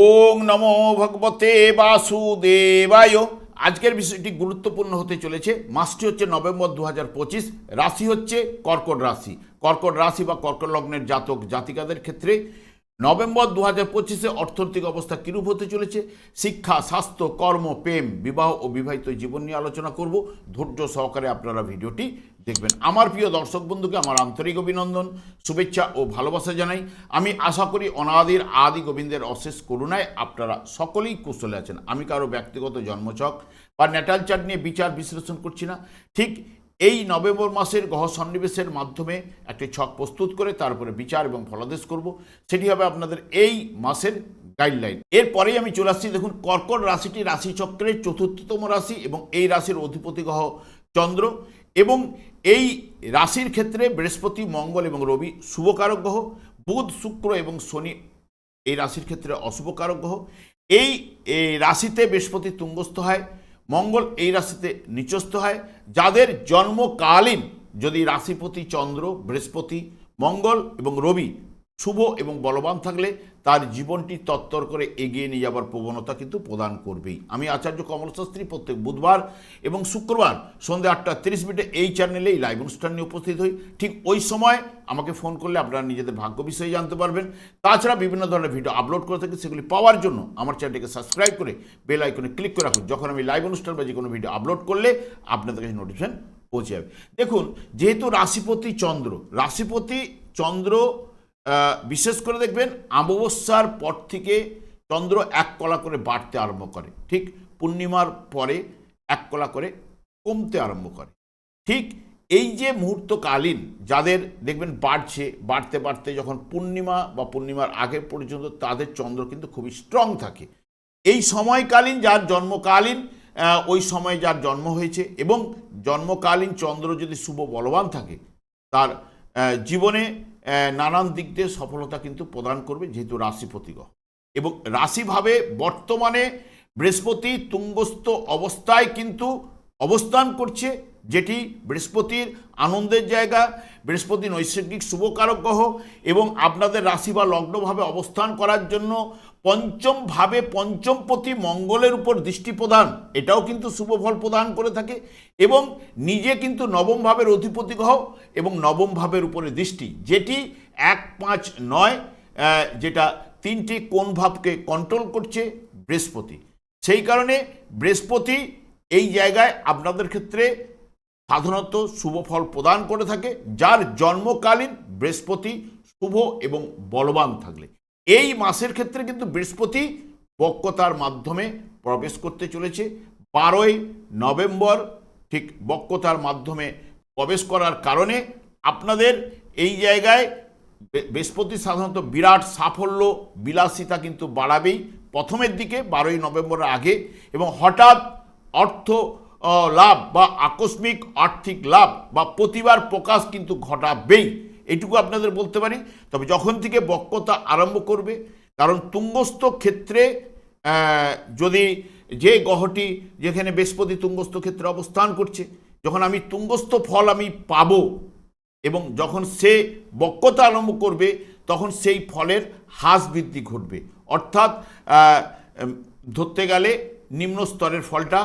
ওং নমো ভগবতে বাসুদেবায়। আজকের বিষয়টি গুরুত্বপূর্ণ হতে চলেছে। মাসটি হচ্ছে নভেম্বর দু হাজার পঁচিশ, রাশি হচ্ছে কর্কট রাশি। কর্কট রাশি বা কর্কট লগ্নের জাতক, জাতিকাদের ক্ষেত্রে নভেম্বর দু হাজার পঁচিশে অর্থনৈতিক অবস্থা কীরূপ হতে চলেছে? শিক্ষা, স্বাস্থ্য, কর্ম, প্রেম, বিবাহ ও বিবাহিত জীবন নিয়ে আলোচনা করব। ধৈর্য সহকারে আপনারা ভিডিওটি দেখবেন। আমার প্রিয় দর্শক বন্ধুকে আমার আন্তরিক অভিনন্দন, শুভেচ্ছা ও ভালোবাসা জানাই। আমি আশা করি অনাদির আদি গোবিন্দের অশেষ করুণায় আপনারা সকলেই কুশলে আছেন। আমি কারও ব্যক্তিগত জন্মছক বা ন্যাটাল চার্ট নিয়ে বিচার বিশ্লেষণ করছি না। ঠিক এই নভেম্বর মাসের গ্রহ সন্নিবেশের মাধ্যমে একটি ছক প্রস্তুত করে তারপরে বিচার এবং ফলাদেশ করব। সেটি হবে আপনাদের এই মাসের গাইডলাইন এরপরেই আমি চলে আসছি, দেখুন, কর্কট রাশিটি রাশিচক্রের চতুর্থতম রাশি এবং এই রাশির অধিপতি গ্রহ চন্দ্র। এবং এই রাশির ক্ষেত্রে বৃহস্পতি, মঙ্গল এবং রবি শুভকারক গ্রহ, বুধ, শুক্র এবং শনি এই রাশির ক্ষেত্রে অশুভকারক গ্রহ। এই এই রাশিতে বৃহস্পতি তুঙ্গস্থ হয়, মঙ্গল এই রাশিতে নিচস্থ হয়। যাদের জন্মকালীন যদি রাশিপতি চন্দ্র, বৃহস্পতি, মঙ্গল এবং রবি শুভ এবং বলবান থাকলে তার জীবনটি তত্তর করে এগিয়ে নিয়ে যাবার প্রবণতা কিন্তু প্রদান করবেই। আমি আচার্য কমল শাস্ত্রী প্রত্যেক বুধবার এবং শুক্রবার সন্ধ্যে আটটা তিরিশ মিনিটে এই চ্যানেলে এই লাইভ অনুষ্ঠান নিয়ে উপস্থিত হই। ঠিক ওই সময় আমাকে ফোন করলে আপনারা নিজেদের ভাগ্য বিষয়ে জানতে পারবেন। তাছাড়া বিভিন্ন ধরনের ভিডিও আপলোড করে থাকি, সেগুলি পাওয়ার জন্য আমার চ্যানেলটিকে সাবস্ক্রাইব করে বেল আইকনে ক্লিক করে রাখুন। যখন আমি লাইভ অনুষ্ঠান বা যে কোনো ভিডিও আপলোড করলে আপনাদের কাছে নোটিফিকেশন পৌঁছে যাবে। দেখুন, যেহেতু রাশিপতি চন্দ্র রাশিপতি চন্দ্র বিশেষ করে দেখবেন অমাবস্যার পর থেকে চন্দ্র এক কলা করে বাড়তে আরম্ভ করে। ঠিক পূর্ণিমার পরে এক কলা করে কমতে আরম্ভ করে। ঠিক এই যে মুহূর্তকালীন যাদের দেখবেন বাড়ছে, বাড়তে বাড়তে যখন পূর্ণিমা বা পূর্ণিমার আগে পর্যন্ত তাদের চন্দ্র কিন্তু খুবই স্ট্রং থাকে। এই সময়কালীন যার জন্মকালীন ওই সময় যার জন্ম হয়েছে এবং জন্মকালীন চন্দ্র যদি শুভ বলবান থাকে, তার জীবনে নানান দিক দিয়ে সফলতা কিন্তু প্রদান করবে যেহেতু রাশিপতিগ এবং রাশিভাবে বর্তমানে বৃহস্পতি তুঙ্গস্থ অবস্থায় কিন্তু অবস্থান করছে যেটি বৃহস্পতির আনন্দের জায়গা, বৃহস্পতি নৈসর্গিক শুভকারক গ্রহ এবং আপনাদের রাশি বা লগ্নভাবে অবস্থান করার জন্য পঞ্চম ভাবে পঞ্চমপতি মঙ্গলের উপর দৃষ্টি প্রদান, এটাও কিন্তু শুভ ফল প্রদান করে থাকে এবং নিজে কিন্তু নবম ভাবের অধিপতি গ্রহ এবং নবম ভাবের উপরে দৃষ্টি, যেটি এক পাঁচ নয় যেটা তিনটি কোন ভাবকে কন্ট্রোল করছে বৃহস্পতি। সেই কারণে বৃহস্পতি এই জায়গায় আপনাদের ক্ষেত্রে সাধারণত শুভ ফল প্রদান করে থাকে, যার জন্মকালীন বৃহস্পতি শুভ এবং বলবান থাকলে। এই মাসের ক্ষেত্রে কিন্তু বৃহস্পতি বক্রতার মাধ্যমে প্রবেশ করতে চলেছে। বারোই নভেম্বর ঠিক বক্রতার মাধ্যমে প্রবেশ করার কারণে আপনাদের এই জায়গায় বৃহস্পতি সাধারণত বিরাট সাফল্য, বিলাসিতা কিন্তু বাড়াবেই প্রথমের দিকে, বারোই নভেম্বরের আগে। এবং হঠাৎ অর্থ লাভ বা আকস্মিক আর্থিক লাভ বা প্রতিবার প্রকাশ কিন্তু ঘটাবেই। এটুকু আপনাদের বলতে পারি। তবে যখন থেকে বক্রতা আরম্ভ করবে, কারণ তুঙ্গস্থ ক্ষেত্রে যদি যে গ্রহটি যেখানে বৃহস্পতি তুঙ্গস্থ ক্ষেত্রে অবস্থান করছে, যখন আমি তুঙ্গস্থ ফল আমি পাব এবং যখন সে বক্রতা আরম্ভ করবে, তখন সেই ফলের হ্রাস বৃদ্ধি ঘটবে। অর্থাৎ ধরতে গেলে নিম্ন স্তরের ফলটা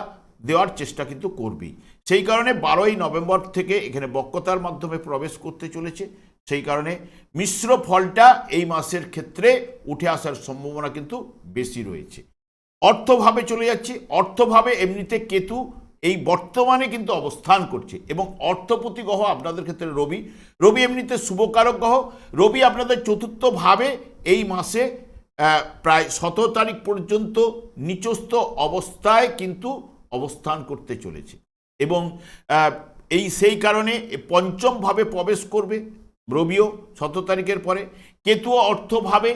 দেওয়ার চেষ্টা কিন্তু করবেই। সেই কারণে বারোই নভেম্বর থেকে এখানে বক্রতার মাধ্যমে প্রবেশ করতে চলেছে। সেই কারণে মিশ্র ফলটা এই মাসের ক্ষেত্রে উঠে আসার সম্ভাবনা কিন্তু বেশি রয়েছে। অর্থভাবে চলে যাচ্ছি। অর্থভাবে এমনিতে কেতু এই বর্তমানে কিন্তু অবস্থান করছে এবং অর্থপতি গ্রহ আপনাদের ক্ষেত্রে রবি। রবি এমনিতে শুভকারক গ্রহ। রবি আপনাদের চতুর্থভাবে এই মাসে প্রায় সতেরো তারিখ পর্যন্ত নিচস্থ অবস্থায় কিন্তু অবস্থান করতে চলেছে। এবং এই সেই কারণে পঞ্চমভাবে প্রবেশ করবে রবিও সতেরো তারিখের পরে। কেতুও অর্থভাবে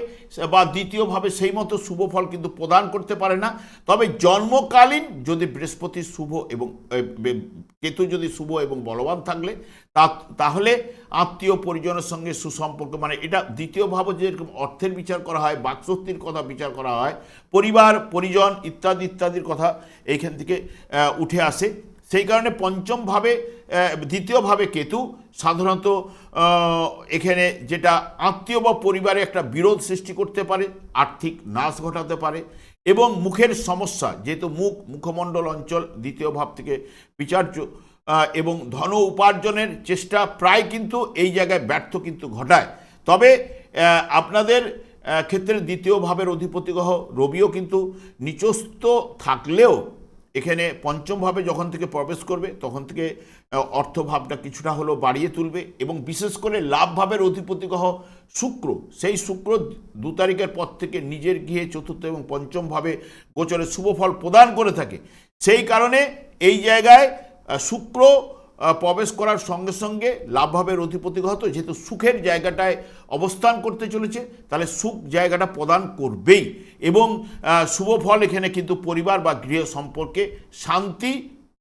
বা দ্বিতীয়ভাবে সেই মতো শুভ ফল কিন্তু প্রদান করতে পারে না। তবে জন্মকালীন যদি বৃহস্পতি শুভ এবং কেতু যদি শুভ এবং বলবান থাকলে, তা, তাহলে আত্মীয় পরিজনের সঙ্গে সুসম্পর্ক মানে এটা দ্বিতীয়ভাবে যেরকম অর্থের বিচার করা হয়, বাকশক্তির কথা বিচার করা হয়, পরিবার, পরিজন ইত্যাদি, ইত্যাদির কথা এইখান থেকে উঠে আসে। সেই কারণে পঞ্চমভাবে দ্বিতীয়ভাবে কেতু সাধারণত এখানে যেটা আত্মীয় বা পরিবারে একটা বিরোধ সৃষ্টি করতে পারে, আর্থিক নাশ ঘটাতে পারে এবং মুখের সমস্যা, যেহেতু মুখ মুখমণ্ডল অঞ্চল দ্বিতীয় ভাব থেকে বিচার্য এবং ধন উপার্জনের চেষ্টা প্রায় কিন্তু এই জায়গায় ব্যর্থ কিন্তু ঘটায়। তবে আপনাদের ক্ষেত্রে দ্বিতীয় ভাবের অধিপতি গ্রহ রবিও কিন্তু নিচস্থ থাকলেও এখানে পঞ্চমভাবে যখন থেকে প্রবেশ করবে, তখন থেকে অর্থভাবটা কিছুটা হলো বাড়িয়ে তুলবে এবং বিশেষ করে লাভভাবের অধিপতি গ্রহ শুক্র। সেই শুক্র দু তারিখের পর থেকে নিজের গৃহে চতুর্থ এবং পঞ্চমভাবে গোচরে শুভ ফল প্রদান করে থাকে। সেই কারণে এই জায়গায় শুক্র প্রবেশ করার সঙ্গে সঙ্গে লাভভাবের অধিপতি গ্রহ তো যেহেতু সুখের জায়গাটায় অবস্থান করতে চলেছে, তাহলে সুখ জায়গাটা প্রদান করবেই। এবং শুভ ফল এখানে কিন্তু পরিবার বা গৃহ সম্পর্কে শান্তি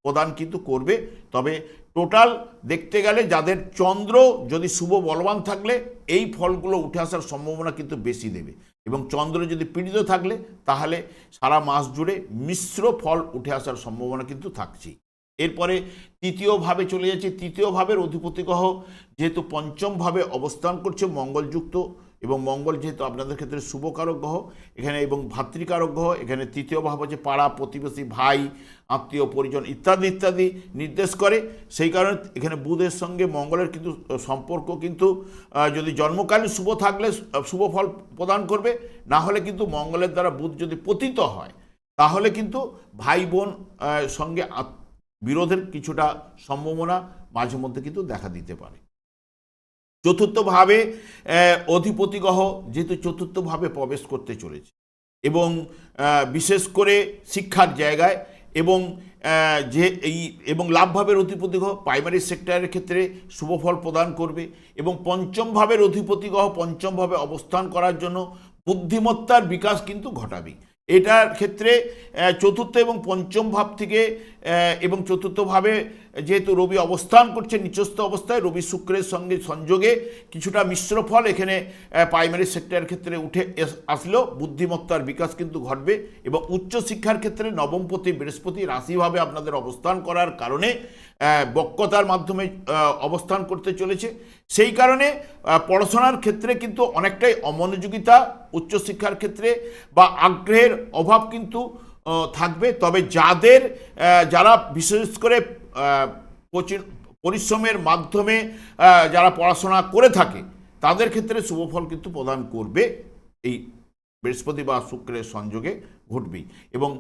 প্রদান কিন্তু করবে। তবে টোটাল দেখতে গেলে যাদের চন্দ্র যদি শুভ বলবান থাকলে, এই ফলগুলো উঠে আসার সম্ভাবনা কিন্তু বেশি দেবে। এবং চন্দ্র যদি পীড়িত থাকলে, তাহলে সারা মাস জুড়ে মিশ্র ফল উঠে আসার সম্ভাবনা কিন্তু থাকছেই। এরপরে তৃতীয় ভাবে চলে যাচ্ছে, তৃতীয় ভাবের অধিপতি গ্রহ যেহেতু পঞ্চম ভাবে অবস্থান করছে মঙ্গলযুক্ত এবং মঙ্গল যেহেতু আপনাদের ক্ষেত্রে শুভকারক গ্রহ, এখানে এবং ভাতৃকারক গ্রহ, এখানে তৃতীয় ভাব হচ্ছে পাড়া, প্রতিবেশী, ভাই, আত্মীয়, পরিজন ইত্যাদি ইত্যাদি নির্দেশ করে। সেই কারণে এখানে বুধের সঙ্গে মঙ্গলের কিন্তু সম্পর্ক কিন্তু যদি জন্মকালীন শুভ থাকলে শুভ ফল প্রদান করবে, না হলে কিন্তু মঙ্গলের দ্বারা বুধ যদি পতিত হয়, তাহলে কিন্তু ভাই বোন সঙ্গে বিরোধের কিছুটা সম্ভাবনা মাঝে মধ্যে কিন্তু দেখা দিতে পারে। চতুর্থভাবে অধিপতি গ্রহ যেহেতু চতুর্থভাবে প্রবেশ করতে চলেছে এবং বিশেষ করে শিক্ষার জায়গায় এবং যে এই এবং লাভভাবের অধিপতি গ্রহ প্রাইমারি সেক্টরের ক্ষেত্রে শুভফল প্রদান করবে এবং পঞ্চম ভাবের অধিপতি গ্রহ পঞ্চম ভাবে অবস্থান করার জন্য বুদ্ধিমত্তার বিকাশ কিন্তু ঘটাবে। এটার ক্ষেত্রে চতুর্থ এবং পঞ্চম ভাব থেকে এবং চতুর্থভাবে যেহেতু রবি অবস্থান করছে নিচস্থ অবস্থায় রবি শুক্রের সঙ্গে সংযোগে কিছুটা মিশ্র ফল এখানে প্রাইমারি সেক্টরের ক্ষেত্রে উঠে আসলেও বুদ্ধিমত্তার বিকাশ কিন্তু ঘটবে এবং উচ্চশিক্ষার ক্ষেত্রে নবমপতি বৃহস্পতি রাশিভাবে আপনাদের অবস্থান করার কারণে আহ, বক্রতার মাধ্যমে অবস্থান করতে চলেছে। সেই কারণে পড়াশোনার ক্ষেত্রে কিন্তু অনেকটাই অমনোযোগিতা উচ্চশিক্ষার ক্ষেত্রে বা আগ্রহের অভাব কিন্তু থাকবে। তবে যাদের যারা বিশেষ করে কোচিং, পরিশ্রমের মাধ্যমে যারা পড়াশোনা করে থাকে, তাদের ক্ষেত্রে শুভফল কিন্তু প্রদান করবে এই বৃহস্পতি বা শুক্রের সংযোগে ঘটবেই। এবং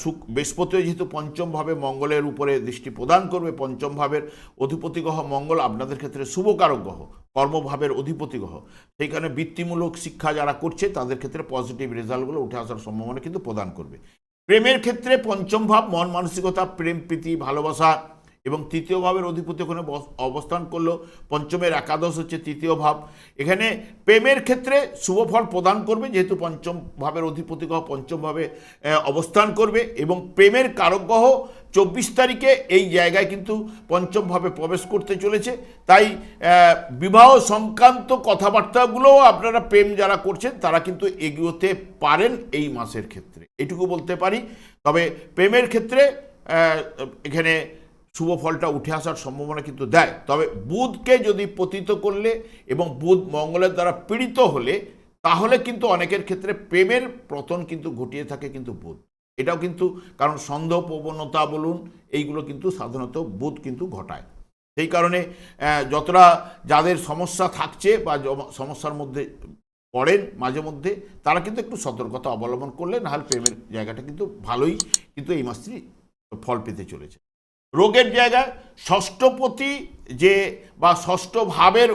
শুক, বৃহস্পতিও যেহেতু পঞ্চমভাবে মঙ্গলের উপরে দৃষ্টি প্রদান করবে, পঞ্চম ভাবের অধিপতি গ্রহ মঙ্গল আপনাদের ক্ষেত্রে শুভকারক গ্রহ, কর্মভাবের অধিপতি গ্রহ। সেইখানে বৃত্তিমূলক শিক্ষা যারা করছে, তাদের ক্ষেত্রে পজিটিভ রেজাল্টগুলো উঠে আসার সম্ভাবনা কিন্তু প্রদান করবে। প্রেমের ক্ষেত্রে পঞ্চম ভাব, মন, মানসিকতা, প্রেম, প্রীতি, ভালোবাসা এবং তৃতীয় ভাবের অধিপতি ওখানে বস- অবস্থান করল। পঞ্চমের একাদশ হচ্ছে তৃতীয় ভাব। এখানে প্রেমের ক্ষেত্রে শুভ ফল প্রদান করবে, যেহেতু পঞ্চম ভাবের অধিপতি গ্রহ পঞ্চম ভাবে অবস্থান করবে এবং প্রেমের কারক গ্রহ চব্বিশ তারিখে এই জায়গায় কিন্তু পঞ্চমভাবে প্রবেশ করতে চলেছে। তাই বিবাহ সংক্রান্ত কথাবার্তাগুলোও আপনারা প্রেম যারা করছেন, তারা কিন্তু এগোতে পারেন এই মাসের ক্ষেত্রে। এটুকু বলতে পারি। তবে প্রেমের ক্ষেত্রে এখানে শুভ ফলটা উঠে আসার সম্ভাবনা কিন্তু দেয়। তবে বুধকে যদি পতিত করলে এবং বুধ মঙ্গলের দ্বারা পীড়িত হলে, তাহলে কিন্তু অনেকের ক্ষেত্রে প্রেমের পতন কিন্তু ঘটিয়ে থাকে কিন্তু বুধ। এটাও কিন্তু, কারণ সন্দেহ, প্রবণতা বলুন, এইগুলো কিন্তু সাধারণত বোধ কিন্তু ঘটায়। সেই কারণে যতটা যাদের সমস্যা থাকছে বা সমস্যার মধ্যে পড়েন মাঝে মধ্যে, তারা কিন্তু একটু সতর্কতা অবলম্বন করলে নাহলে প্রেমের জায়গাটা কিন্তু ভালোই কিন্তু এই মাসটি ফল পেতে চলেছে। রোগের জায়গায় ষষ্ঠপতি যে বা ষষ্ঠ ভাবের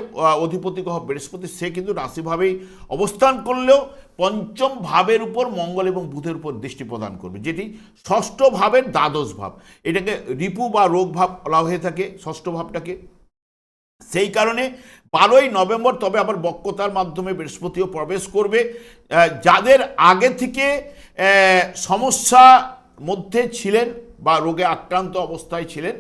অধিপতি গ্রহ বৃহস্পতি, সে কিন্তু রাশিভাবেই অবস্থান করলেও পঞ্চম ভাবের উপর মঙ্গল এবং বুধের উপর দৃষ্টি প্রদান করবে। যেটি ষষ্ঠ ভাবের দ্বাদশ ভাব। এটাকে রিপু বা রোগ ভাব বলা হয়ে থাকে ষষ্ঠ ভাবটাকে। সেই কারণে বারোই নভেম্বর, তবে আবার বক্রতার মাধ্যমে বৃহস্পতিও প্রবেশ করবে। যাদের আগে থেকে সমস্যা মধ্যে ছিলেন বা রোগে আক্রান্ত অবস্থায় ছিলেন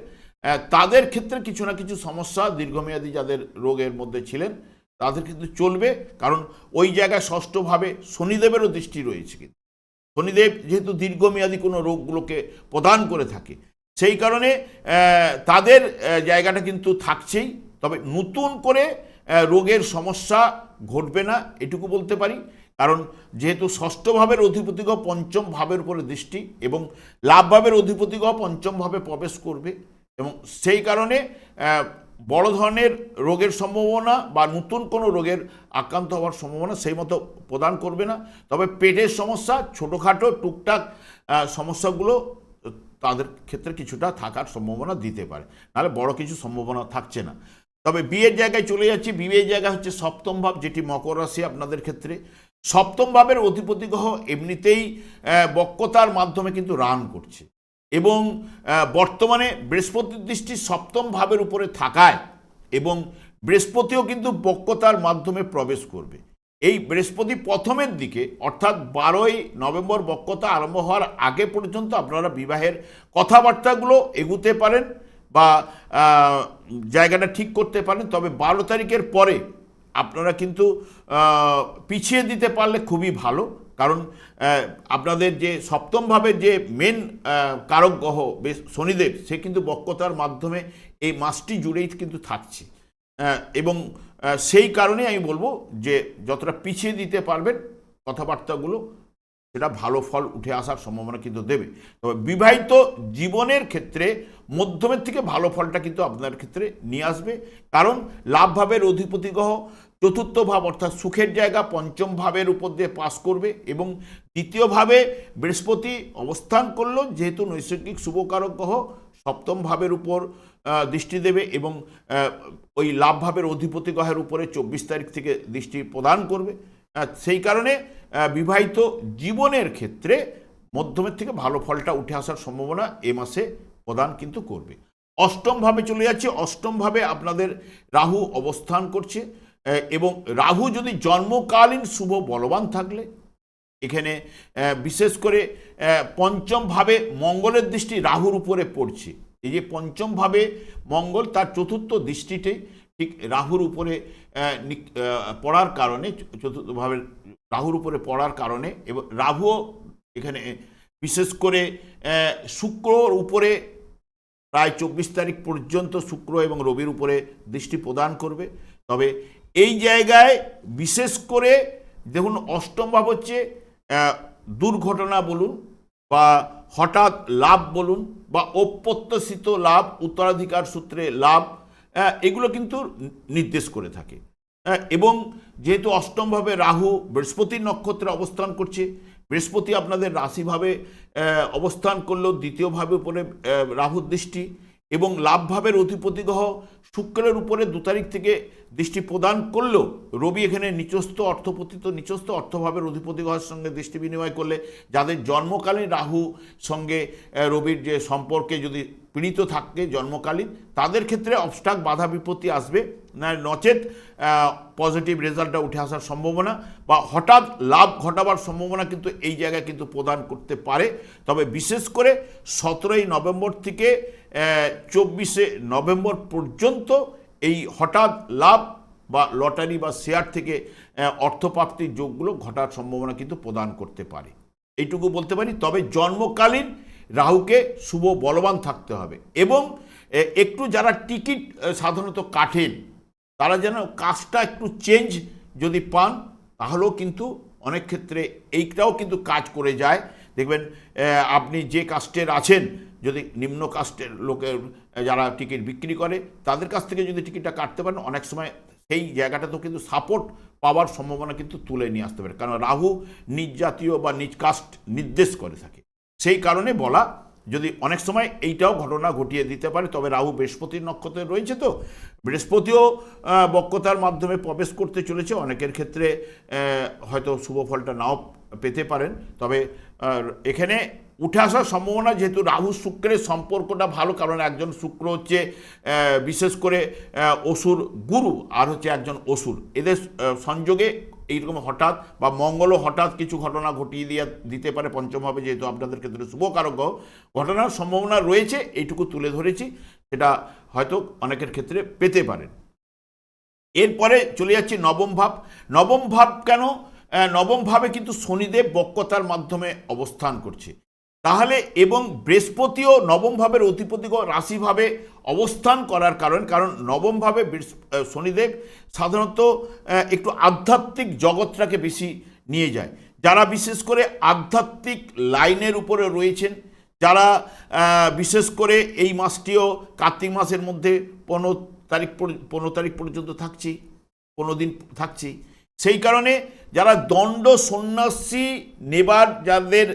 তাদের ক্ষেত্রে কিছু না কিছু সমস্যা দীর্ঘমেয়াদী যাদের রোগের মধ্যে ছিলেন, তাদের কিন্তু চলবে। কারণ ওই জায়গায় ষষ্ঠভাবে শনিদেবেরও দৃষ্টি রয়েছে কিন্তু। শনিদেব যেহেতু দীর্ঘমেয়াদী কোনো রোগগুলোকে প্রদান করে থাকে, সেই কারণে তাদের জায়গাটা কিন্তু থাকছেই। তবে নতুন করে রোগের সমস্যা ঘটবে না, এটুকু বলতে পারি। কারণ যেহেতু ষষ্ঠ ভাবের অধিপতিগহ পঞ্চম ভাবের উপরে দৃষ্টি এবং লাভ ভাবের অধিপতিগহ পঞ্চম ভাবে প্রবেশ করবে এবং সেই কারণে বড় ধরনের রোগের সম্ভাবনা বা নতুন কোনো রোগের আক্রান্ত হওয়ার সম্ভাবনা সেই মতো প্রদান করবে না। তবে পেটের সমস্যা, ছোটোখাটো, টুকটাক সমস্যাগুলো তাদের ক্ষেত্রে কিছুটা থাকার সম্ভাবনা দিতে পারে। নাহলে বড় কিছু সম্ভাবনা থাকছে না। তবে বিয়ের জায়গায় চলে যাচ্ছি। বিয়ের জায়গা হচ্ছে সপ্তম ভাব, যেটি মকর রাশি আপনাদের ক্ষেত্রে। সপ্তম ভাবের অধিপতি গ্রহ এমনিতেই বক্রতার মাধ্যমে কিন্তু রান করছে। এবং বর্তমানে বৃহস্পতির দৃষ্টি সপ্তম ভাবের উপরে থাকায় এবং বৃহস্পতিও কিন্তু বক্রতার মাধ্যমে প্রবেশ করবে। এই বৃহস্পতি প্রথমের দিকে, অর্থাৎ বারোই নভেম্বর বক্রতা আরম্ভ হওয়ার আগে পর্যন্ত আপনারা বিবাহের কথাবার্তাগুলো এগুতে পারেন বা জায়গাটা ঠিক করতে পারেন। তবে বারো তারিখের পরে আপনারা কিন্তু পিছিয়ে দিতে পারলে খুবই ভালো। কারণ আপনাদের যে সপ্তম ভাবের যে মেন কারক গ্রহ শনিদেব, সে কিন্তু বক্রতার মাধ্যমে এই মাসটি জুড়েই কিন্তু থাকছে। এবং সেই কারণে আমি বলব যে যতটা পিছিয়ে দিতে পারবেন কথাবার্তাগুলো, সেটা ভালো ফল উঠে আসার সম্ভাবনা কিন্তু দেবে। তবে বিবাহিত জীবনের ক্ষেত্রে মধ্যমের থেকে ভালো ফলটা কিন্তু আপনার ক্ষেত্রে নিয়ে আসবে। কারণ লাভ ভাবের অধিপতি গ্রহ চতুর্থ ভাব, অর্থাৎ সুখের জায়গা পঞ্চম ভাবের উপর দিয়ে পাস করবে এবং দ্বিতীয় ভাবে বৃহস্পতি অবস্থান করল, যেহেতু নৈসর্গিক শুভকারক গ্রহ সপ্তম ভাবের উপর দৃষ্টি দেবে এবং ওই লাভ ভাবের অধিপতি গ্রহের উপরে চব্বিশ তারিখ থেকে দৃষ্টি প্রদান করবে। সেই কারণে বিবাহিত জীবনের ক্ষেত্রে মধ্যমের থেকে ভালো ফলটা উঠে আসার সম্ভাবনা এ মাসে প্রদান কিন্তু করবে। অষ্টমভাবে চলে যাচ্ছে অষ্টমভাবে আপনাদের রাহু অবস্থান করছে। এবং রাহু যদি জন্মকালীন শুভ বলবান থাকলে এখানে বিশেষ করে আহ, পঞ্চম ভাবে মঙ্গলের দৃষ্টি রাহুর উপরে পড়ছে। এই যে পঞ্চম ভাবে মঙ্গল তার চতুর্থ দৃষ্টিতে ঠিক রাহুর উপরে পড়ার কারণে চতুর্থভাবে রাহুর উপরে পড়ার কারণে এবং রাহুও এখানে বিশেষ করে শুক্রর উপরে প্রায় চব্বিশ তারিখ পর্যন্ত শুক্র এবং রবির উপরে দৃষ্টি প্রদান করবে। তবে এই জায়গায় বিশেষ করে দেখুন অষ্টম ভাব হচ্ছে দুর্ঘটনা বলুন বা হঠাৎ লাভ বলুন বা অপ্রত্যাশিত লাভ উত্তরাধিকার সূত্রে লাভ এগুলো কিন্তু নির্দেশ করে থাকে। এবং যেহেতু অষ্টমভাবে রাহু বৃহস্পতির নক্ষত্রে অবস্থান করছে বৃহস্পতি আপনাদের রাশিভাবে অবস্থান করলেও দ্বিতীয়ভাবে আহ, রাহুর দৃষ্টি এবং লাভভাবের অধিপতি গ্রহ শুক্রের উপরে দু তারিখ থেকে দৃষ্টি প্রদান করলেও রবি এখানে নিচস্থ অর্থপতিত, নিচস্থ অর্থভাবের অধিপতি গ্রহের সঙ্গে দৃষ্টি বিনিময় করলে যাদের জন্মকালীন রাহু সঙ্গে রবির যে সম্পর্কে যদি পীড়িত থাকে জন্মকালীন, তাদের ক্ষেত্রে অবস্টাক বাধা বিপত্তি আসবে। না, নচেত পজিটিভ রেজাল্টটা উঠে আসার সম্ভাবনা বা হঠাৎ লাভ ঘটাবার সম্ভাবনা কিন্তু এই জায়গায় কিন্তু প্রদান করতে পারে। তবে বিশেষ করে সতেরোই নভেম্বর থেকে চব্বিশে নভেম্বর পর্যন্ত এই হঠাৎ লাভ বা লটারি বা শেয়ার থেকে অর্থপ্রাপ্তির যোগগুলো ঘটার সম্ভাবনা কিন্তু প্রদান করতে পারে। এইটুকু বলতে পারি, তবে জন্মকালীন রাহুকে শুভ বলবান থাকতে হবে এবং একটু যারা টিকিট সাধারণত কাটেন, তারা যেন কাজটা একটু চেঞ্জ যদি পান, তাহলেও কিন্তু অনেক ক্ষেত্রে এইটাও কিন্তু কাজ করে যায়। দেখবেন আপনি যে কাস্টের আছেন, যদি নিম্ন কাস্টের লোকের যারা টিকিট বিক্রি করে, তাদের কাছ থেকে যদি টিকিটটা কাটতে পারেন, অনেক সময় সেই জায়গাটাতেও কিন্তু সাপোর্ট পাওয়ার সম্ভাবনা কিন্তু তুলে নিয়ে আসতে পারে। কারণ রাহু নিজ জাতীয় বা নিজ কাস্ট নির্দেশ করে থাকে। সেই কারণে বলা, যদি অনেক সময় এইটাও ঘটনা ঘটিয়ে দিতে পারে, তবে রাহু বৃহস্পতির নক্ষত্রে রয়েছে তো। বৃহস্পতিও বক্রতার মাধ্যমে প্রবেশ করতে চলেছে। অনেকের ক্ষেত্রে হয়তো শুভ ফলটা নাও পেতে পারেন। তবে এখানে উঠে আসার সম্ভাবনা যেহেতু রাহু শুক্রের সম্পর্কটা ভালো, কারণ একজন শুক্র হচ্ছে বিশেষ করে অসুর গুরু আর হচ্ছে একজন অসুর। এদের সংযোগে এইরকম হঠাৎ বা মঙ্গলও হঠাৎ কিছু ঘটনা ঘটিয়ে দিয়ে, দিতে পারে পঞ্চমভাবে, যেহেতু আপনাদের ক্ষেত্রে শুভকারক ঘটনার সম্ভাবনা রয়েছে, এইটুকু তুলে ধরেছি। সেটা হয়তো অনেকের ক্ষেত্রে পেতে পারেন। এরপরে চলে যাচ্ছে নবম ভাব। নবম ভাব কেন? আহ, নবম ভাবে কিন্তু শনিদেব বক্রতার মাধ্যমে অবস্থান করছে। তাহলে এবং বৃহস্পতিও নবম ভাবের অধিপতি রাশিভাবে অবস্থান করার কারণ কারণ নবমভাবে শনিদেব সাধারণত একটু আধ্যাত্মিক জগৎটাকে বেশি নিয়ে যায়। যারা বিশেষ করে আধ্যাত্মিক লাইনের উপরে রয়েছেন যারা বিশেষ করে এই মাসটিও কার্তিক মাসের মধ্যে পনেরো তারিখ পনেরো তারিখ পর্যন্ত থাকছি পনেরো দিন থাকছি সেই কারণে যারা দণ্ড সন্ন্যাসী নেবার যাদের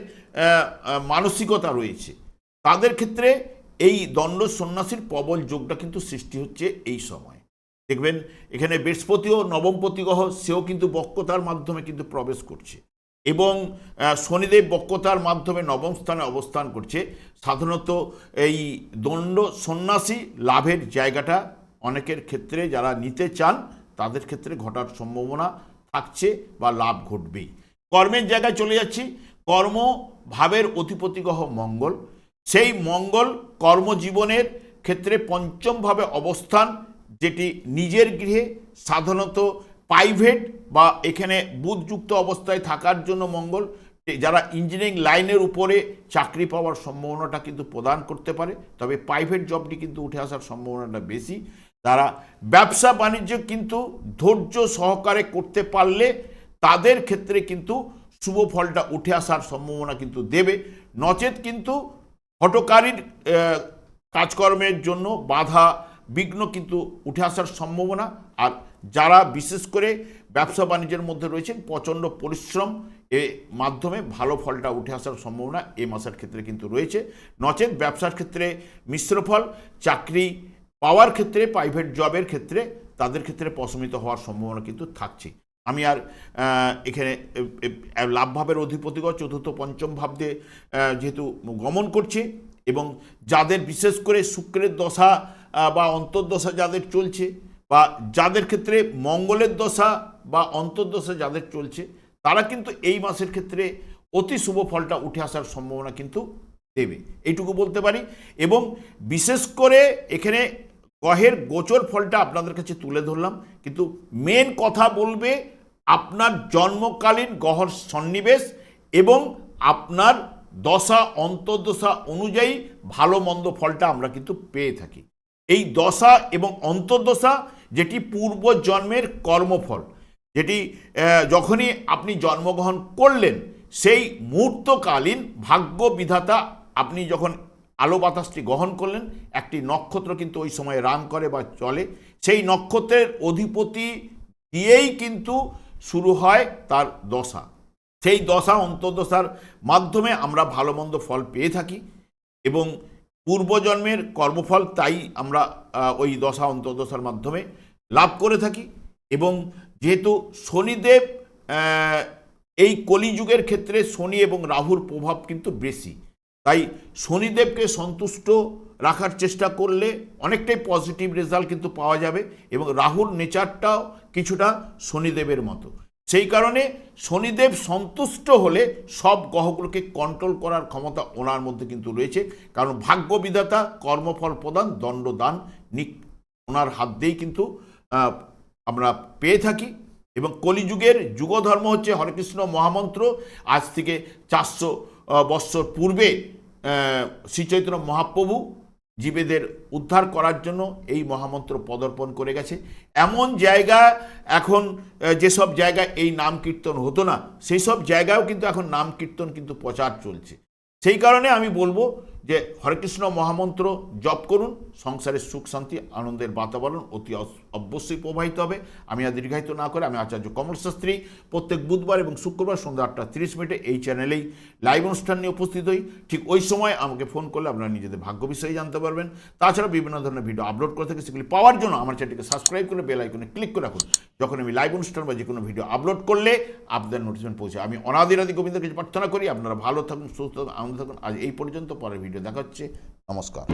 মানসিকতা রয়েছে, তাদের ক্ষেত্রে এই দণ্ড সন্ন্যাসীর প্রবল যোগটা কিন্তু সৃষ্টি হচ্ছে এই সময়। দেখবেন, এখানে বৃহস্পতিও নবমপতি গ্রহ সেও কিন্তু বক্রতার মাধ্যমে কিন্তু প্রবেশ করছে এবং শনিদেব বক্রতার মাধ্যমে নবম স্থানে অবস্থান করছে। সাধারণত এই দণ্ড সন্ন্যাসী লাভের জায়গাটা অনেকের ক্ষেত্রে যারা নিতে চান, তাদের ক্ষেত্রে ঘটার সম্ভাবনা থাকছে বা লাভ ঘটবেই। কর্মের জায়গায় চলে যাচ্ছি। কর্ম ভাবের অধিপতি গ্রহ মঙ্গল। সেই মঙ্গল কর্মজীবনের ক্ষেত্রে পঞ্চমভাবে অবস্থান, যেটি নিজের গৃহে সাধারণত প্রাইভেট বা এখানে বুধযুক্ত অবস্থায় থাকার জন্য মঙ্গল। যারা ইঞ্জিনিয়ারিং লাইনের উপরে চাকরি পাওয়ার সম্ভাবনাটা কিন্তু প্রদান করতে পারে। তবে প্রাইভেট জবটি কিন্তু উঠে আসার সম্ভাবনাটা বেশি। তারা ব্যবসা বাণিজ্য কিন্তু ধৈর্য সহকারে করতে পারলে তাদের ক্ষেত্রে কিন্তু শুভ ফলটা উঠে আসার সম্ভাবনা কিন্তু দেবে। নচেত কিন্তু হটকারীর কাজকর্মের জন্য বাধা বিঘ্ন কিন্তু উঠে আসার সম্ভাবনা। আর যারা বিশেষ করে ব্যবসা বাণিজ্যের মধ্যে রয়েছেন, প্রচণ্ড পরিশ্রম এর মাধ্যমে ভালো ফলটা উঠে আসার সম্ভাবনা এ মাসের ক্ষেত্রে কিন্তু রয়েছে। নচেত ব্যবসার ক্ষেত্রে মিশ্র ফল, চাকরি পাওয়ার ক্ষেত্রে প্রাইভেট জবের ক্ষেত্রে তাদের ক্ষেত্রে প্রশমিত হওয়ার সম্ভাবনা কিন্তু থাকছে। আমি আর এখানে লাভভাবের অধিপতিগত চতুর্থ, পঞ্চম ভাব দিয়ে যেহেতু গমন করছে এবং যাদের বিশেষ করে শুক্রের দশা বা অন্তর্দশা যাদের চলছে বা যাদের ক্ষেত্রে মঙ্গলের দশা বা অন্তর্দশা যাদের চলছে, তারা কিন্তু এই মাসের ক্ষেত্রে অতি শুভ ফলটা উঠে আসার সম্ভাবনা কিন্তু দেবে। এইটুকু বলতে পারি। এবং বিশেষ করে এখানে গ্রহের গোচর ফলটা আপনাদের কাছে তুলে ধরলাম। কিন্তু মেন কথা বলবে আপনার জন্মকালীন গহর সন্নিবেশ এবং আপনার দশা, অন্তর্দশা অনুযায়ী ভালো মন্দ ফলটা আমরা কিন্তু পেয়ে থাকি। এই দশা এবং অন্তর্দশা যেটি পূর্ব জন্মের কর্মফল, যেটি যখনই আপনি জন্মগ্রহণ করলেন, সেই মুহূর্তকালীন ভাগ্য বিধাতা আপনি যখন আলো বাতাসটি গ্রহণ করলেন। একটি নক্ষত্র কিন্তু ওই সময় রান করে বা চলে। সেই নক্ষত্রের অধিপতি দিয়েই কিন্তু শুরু হয় তার দশা। সেই দশা, অন্তর্দশার মাধ্যমে আমরা ভালো মন্দ ফল পেয়ে থাকি এবং পূর্বজন্মের কর্মফল তাই আমরা ওই দশা, অন্তর্দশার মাধ্যমে লাভ করে থাকি এবং যেহেতু শনিদেব এই কলিযুগের ক্ষেত্রে শনি এবং রাহুর প্রভাব কিন্তু বেশি। তাই শনিদেবকে সন্তুষ্ট রাখার চেষ্টা করলে অনেকটাই পজিটিভ রেজাল্ট কিন্তু পাওয়া যাবে এবং রাহুর নেচারটাও কিছুটা শনিদেবের মতো। সেই কারণে শনিদেব সন্তুষ্ট হলে সব গ্রহগুলোকে কন্ট্রোল করার ক্ষমতা ওনার মধ্যে কিন্তু রয়েছে। কারণ ভাগ্য বিধাতা কর্মফল প্রদান, দণ্ডদান নিক ওনার হাত দিয়েই কিন্তু আমরা পেয়ে থাকি। এবং কলিযুগের যুগধর্ম হচ্ছে হরেকৃষ্ণ মহামন্ত্র। আজ থেকে চারশো বৎসর পূর্বে শ্রীচৈতন্য মহাপ্রভু জীবেদের উদ্ধার করার জন্য এই মহামন্ত্র পদর্পণ করে গেছে। এমন জায়গা এখন যেসব জায়গায় এই নাম কীর্তন হতো না সেই সব জায়গায়ও কিন্তু এখন নাম কীর্তন কিন্তু প্রচার চলছে। সেই কারণে আমি বলব যে হরেকৃষ্ণ মহামন্ত্র জপ করুন সংসারের সুখ, শান্তি, আনন্দের বাতাবরণ অতি অবশ্যই প্রবাহিত হবে। আমি আর দীর্ঘায়িত না করে আমি আচার্য কমল শাস্ত্রী প্রত্যেক বুধবার এবং শুক্রবার সন্ধ্যা আটটা তিরিশ মিনিটে এই চ্যানেলেই লাইভ অনুষ্ঠান নিয়ে উপস্থিত হই। ঠিক ওই সময় আমাকে ফোন করলে আপনারা নিজেদের ভাগ্য বিষয়ে জানতে পারবেন। তাছাড়া বিভিন্ন ধরনের ভিডিও আপলোড করে থাকি, সেগুলি পাওয়ার জন্য আমার চ্যানেলটিকে সাবস্ক্রাইব করে বেল আইকনে ক্লিক করে রাখুন। যখন আমি লাইভ অনুষ্ঠান বা যে কোনো ভিডিও আপলোড করলে আপনাদের নোটিফিকেশন পৌঁছে আমি অনাদিরাদি গোবিন্দের কাছে প্রার্থনা করি, আপনারা ভালো থাকুন, সুস্থ থাকুন, আনন্দ থাকুন। আজ এই পর্যন্ত, পরের ভিডিও দেখা হচ্ছে। নমস্কার।